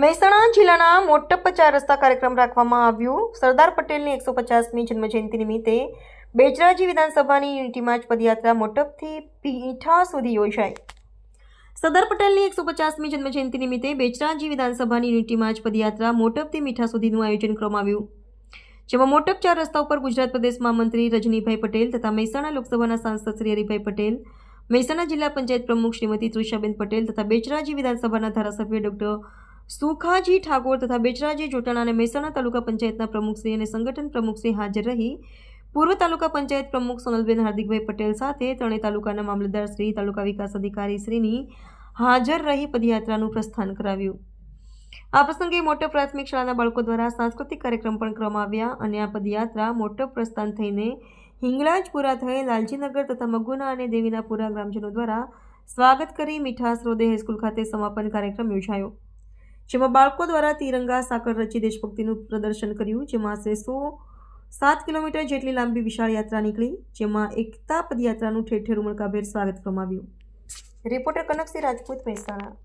મહેસાણા જિલ્લાના મોટપ ચાર રસ્તા કાર્યક્રમ રાખવામાં આવ્યું. સરદાર પટેલની એકસો પચાસમી જન્મજયંતિ નિમિત્તે બેચરાજી વિધાનસભાની યુનિટીમાં જ પદયાત્રા મોટપથી પીઠા સુધી યોજાઈ. સરદાર પટેલની એકસો પચાસમી જન્મજયંતિ નિમિત્તે બેચરાજી વિધાનસભાની યુનિટીમાં જ પદયાત્રા મોટપથી મીઠા સુધીનું આયોજન કરવામાં આવ્યું. જેમાં મોટપ ચાર રસ્તા ઉપર ગુજરાત પ્રદેશ મહામંત્રી રજનીભાઈ પટેલ તથા મહેસાણા લોકસભાના સાંસદ શ્રી હરિભાઈ પટેલ, મહેસાણા જિલ્લા પંચાયત પ્રમુખ શ્રીમતી તૃષાબેન પટેલ તથા બેચરાજી વિધાનસભાના ધારાસભ્ય ડોક્ટર સુખાજી ઠાકોર તથા બેચરાજી જોટાણા અને મહેસાણા તાલુકા પંચાયતના પ્રમુખશ્રી અને સંગઠન પ્રમુખશ્રી હાજર રહી. પૂર્વ તાલુકા પંચાયત પ્રમુખ સોનલબેન હાર્દિકભાઈ પટેલ સાથે ત્રણેય તાલુકાના મામલતદાર શ્રી, તાલુકા વિકાસ અધિકારી શ્રીની હાજર રહી પદયાત્રાનું પ્રસ્થાન કરાવ્યું. આ પ્રસંગે મોટો પ્રાથમિક શાળાના બાળકો દ્વારા સાંસ્કૃતિક કાર્યક્રમ પણ કરવામાં આવ્યા અને આ પદયાત્રા મોટો પ્રસ્થાન થઈને હિંગળાજપુરા થઈ લાલજીનગર તથા મગુના અને દેવીનાપુરા ગ્રામજનો દ્વારા સ્વાગત કરી મીઠાસ રોદે હાઈસ્કૂલ ખાતે સમાપન કાર્યક્રમ યોજાયો. જેમાં બાળકો દ્વારા તિરંગા, સાકર રચી દેશભક્તિનું પ્રદર્શન કર્યું, જેમાં આશરે સો સાત કિલોમીટર જેટલી લાંબી વિશાળ યાત્રા નીકળી, જેમાં એકતા પદયાત્રાનું ઠેર ઠેર ઉમળકાભેર સ્વાગત કરવામાં આવ્યું રિપોર્ટર કનકસિંહ રાજપૂત મહેસાણા.